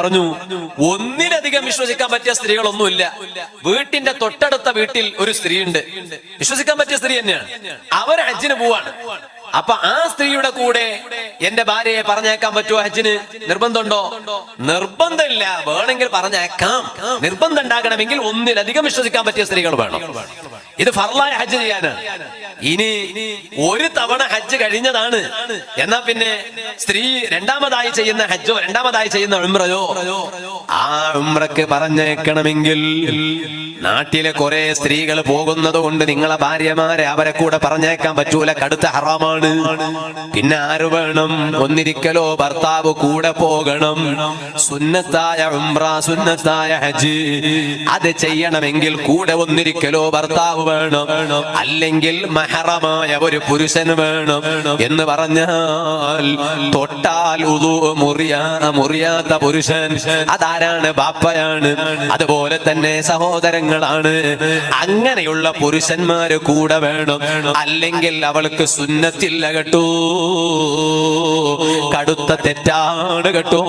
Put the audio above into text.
പറഞ്ഞു ഒന്നിലധികം വിശ്വസിക്കാൻ പറ്റിയ സ്ത്രീകളൊന്നുമില്ല. വീട്ടിന്റെ തൊട്ടടുത്ത വീട്ടിൽ ഒരു സ്ത്രീ ഉണ്ട് വിശ്വസിക്കാൻ പറ്റിയ സ്ത്രീ തന്നെയാണ്. അവർ ഹജ്ജിന് പോവാണ്. അപ്പൊ ആ സ്ത്രീയുടെ കൂടെ എന്റെ ഭാര്യയെ പറഞ്ഞേക്കാൻ പറ്റുമോ ഹജ്ജിന്? നിർബന്ധമുണ്ടോ? നിർബന്ധമില്ല. വേണമെങ്കിൽ പറഞ്ഞേക്കാം നിർബന്ധം ഉണ്ടാകണമെങ്കിൽ ഒന്നിലധികം വിശ്വസിക്കാൻ പറ്റിയ സ്ത്രീകൾ വേണം. ഇത് ഫർലായ ഹജ്ജ് ചെയ്യാനാണ്. ഇനി ഒരു തവണ ഹജ്ജ് കഴിഞ്ഞതാണ്. എന്നാ പിന്നെ സ്ത്രീ രണ്ടാമതായി ചെയ്യുന്ന ഹജ്ജോ രണ്ടാമതായി ചെയ്യുന്ന ഉംറയോ? ആ ഉമ്രക്ക് പറഞ്ഞേക്കണമെങ്കിൽ നാട്ടിലെ കുറെ സ്ത്രീകൾ പോകുന്നത് കൊണ്ട് നിങ്ങളെ ഭാര്യമാരെ അവരെ കൂടെ പറഞ്ഞേക്കാൻ പറ്റൂല കടുത്ത ഹറാമാണ്. പിന്നെ ആര് വേണം? ഒന്നിരിക്കലോ ഭർത്താവ് കൂടെ പോകണം. സുന്നത്തായ ഉംറ സുന്നത്തായ ഹജ്ജ് അത് ചെയ്യണമെങ്കിൽ കൂടെ ഒന്നിരിക്കലോ ഭർത്താവ് വേണം. അല്ലെങ്കിൽ മഹറമായ ഒരു പുരുഷൻ വേണം. എന്ന് പറഞ്ഞാൽ തൊട്ടാൽ മുറിയാ മുറിയാത്ത പുരുഷൻ. അതാരാണ് ബാപ്പയാണ് അതുപോലെ തന്നെ സഹോദരങ്ങളാണ്. അങ്ങനെയുള്ള പുരുഷന്മാര് കൂടെ വേണം. അല്ലെങ്കിൽ അവൾക്ക് സുന്നത്തില്ല കേട്ടോ. കടുത്ത തെറ്റാണ് കേട്ടോ.